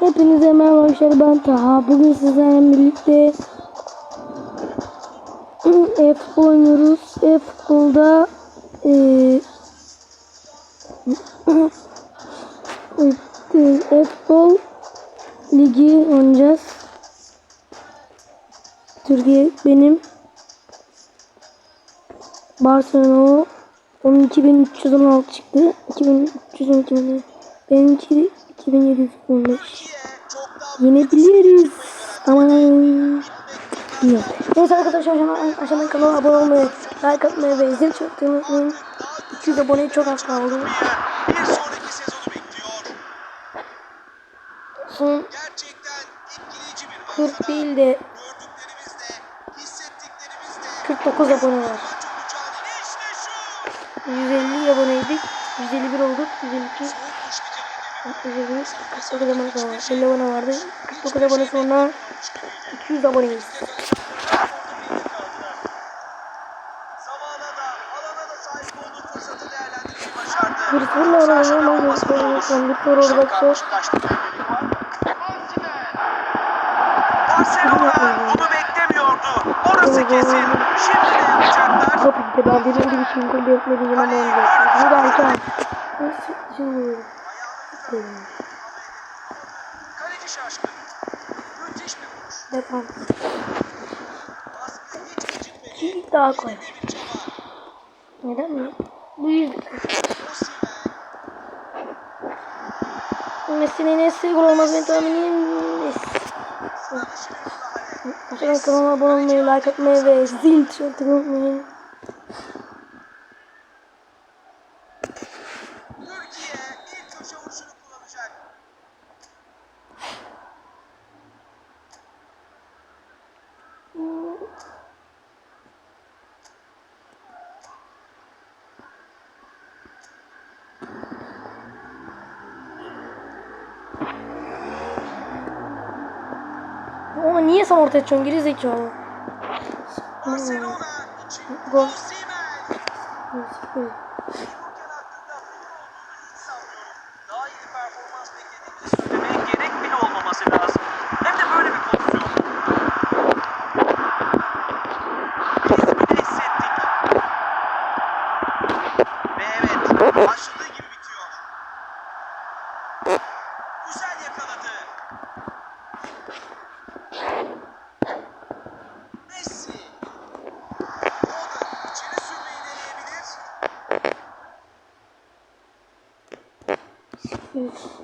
Hepinize merhaba arkadaşlar ben Taha. Bugün sizlerle birlikte e futbol oynuyoruz. E futbolda e, e futbol ligi oynayacağız. Türkiye benim Barcelona 12316 çıktı. 2312 benimki 2700 olmuş. Yenebiliriz. Ama yok. Neyse arkadaşlar aşama, aşama kanala abone olmayı, like atmayı ve zil çöktüğünü unutmayın. 200 aboneye çok az kaldı. Son 40 değil de 49 abone var. 150 aboneydik. 151 olduk. 152. Bir 151. 49 abone sonra. 50 abone vardı. 49 abone sonra 200 aboneyiz. Bir turla oynayalım ama bir oynayalım. Bir tur orada karşı Barcelona bunu beklemiyordu. Orası kesin. Şimdi ne yapacaklar? Top gitti. Ben dediğim gibi şimdi gol yapmadığım ama olacak. Bu da erken. Nasıl şimdi Kaleci şaşkın. Müthiş bir vuruş. Gecikmedi. Ki daha. Bir çaba. Neden mi? Bu yüzden. Messi'nin Nesli gol olmaz ben tahminim. Aşağıdan kanalıma abone olmayı, like atmayı ve zil tuşuna unutmayın. Ama niye sen ortaya çıkıyorsun geri zekalı? İçin Gol. Messi. Foden içeri sürmeyi deneyebilir. Zorlu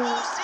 Adiós.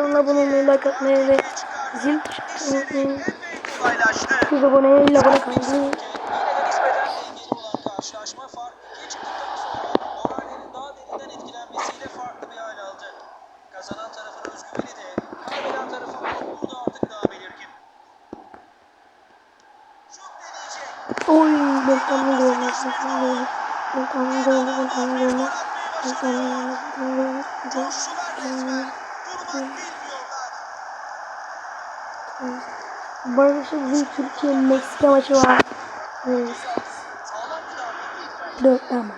Kanala abone olmayı, like atmayı ve zil unutmayın. 100 aboneye 50 abone kaldı. Kazanan tarafın özgüveni de, kaybeden tarafın mutluluğu da artık daha belirgin. Şut deneyecek. Oy ben tam görmedim. Ben tam görmedim. Ben tam görmedim. Ben tam görmedim. Ben tam görmedim. Ben tam görmedim. Coştular Bu şu bugün Türkiye Meksika maçı var. Evet. Bir. Dört ama.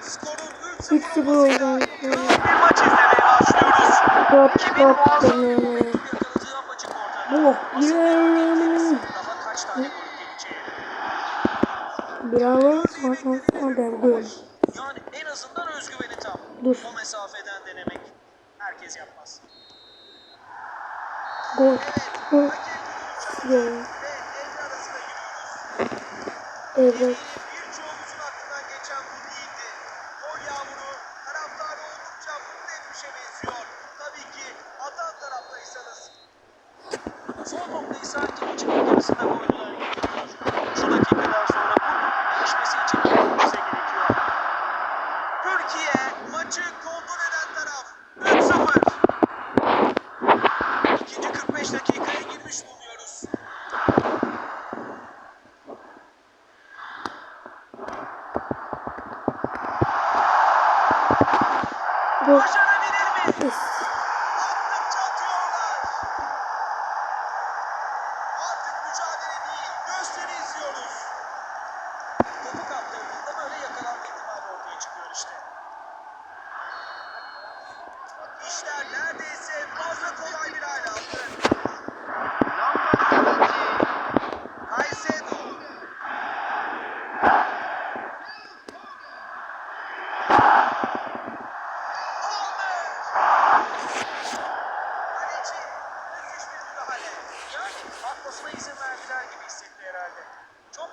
Skorun 3-0 3-0 oldu. bir. Dört dört. ortada. Oh. Bravo. Sonra sonra ben gol. Yani en azından özgüveni tam. Dur. O mesafeden denemek herkes yapmaz. Gol. Gol. Gol. Evet. Başarabilir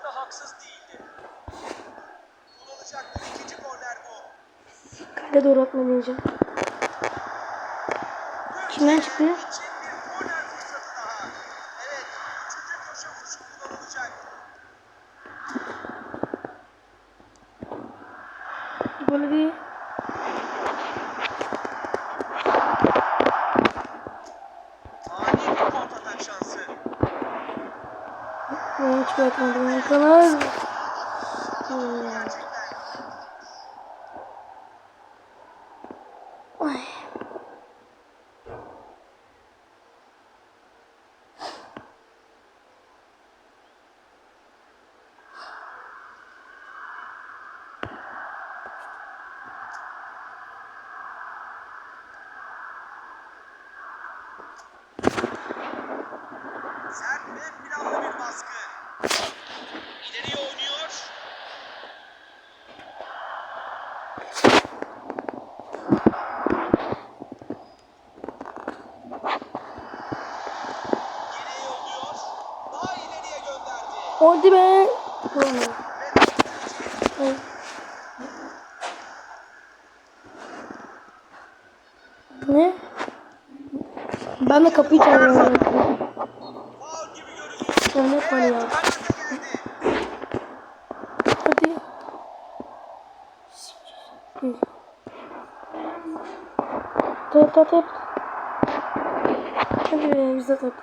da haksız değildi. Kullanılacaktır ikinci korner bu. Kale doğru atmayı deneyeceğim. Kimden çıktı? Türkiye için bir korner fırsatı daha. Evet, üçüncü köşe vuruşu kullanılacak. Böyle bir Ani bir kontratak şansı. Ben hiç Ben de kapıyı çalıyorum. ne para ya? Hadi. Tap tap tap. Hadi be biz de tap.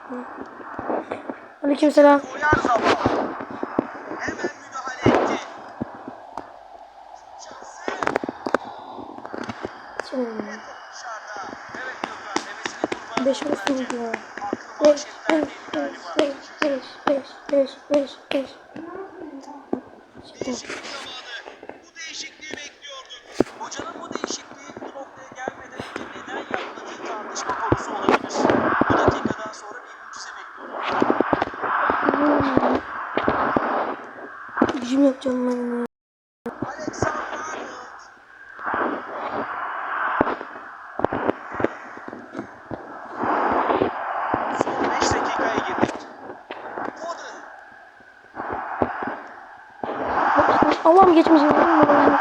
Aleyküm selam. 5 olsun ya. 5 5 5 5 5 5 5 5 5 Hocanın bu değişikliği bu noktaya gelmeden önce neden yapmadığı tartışma konusu olabilir. Bu dakikadan sonra bir mucize bekliyorum. Gücüm yapacağım ben. Allah'ım geçmişim. Hayır.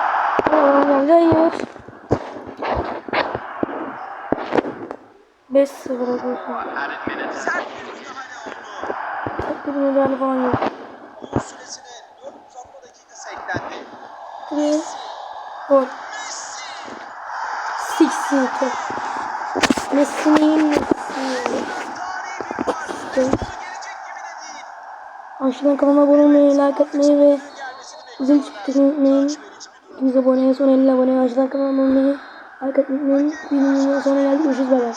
5-0 arkadaşlar. Sert bir müdahale oldu. Tek bir müdahale falan yok. Oyun süresine 4 uzatma dakikası eklendi. Ve gol. Six'i top. Messi'nin Messi. Aşağıdan kanalıma abone olmayı, like atmayı ve Gelmesini bizim bekliyorlar. çıktığını unutmayın. Utanç verici bir durum. Biz abone, son 50 abone, aşağıdan kanalıma abone atmayı unutmayın. Bir sonuna geldik. Görüşürüz. Bay.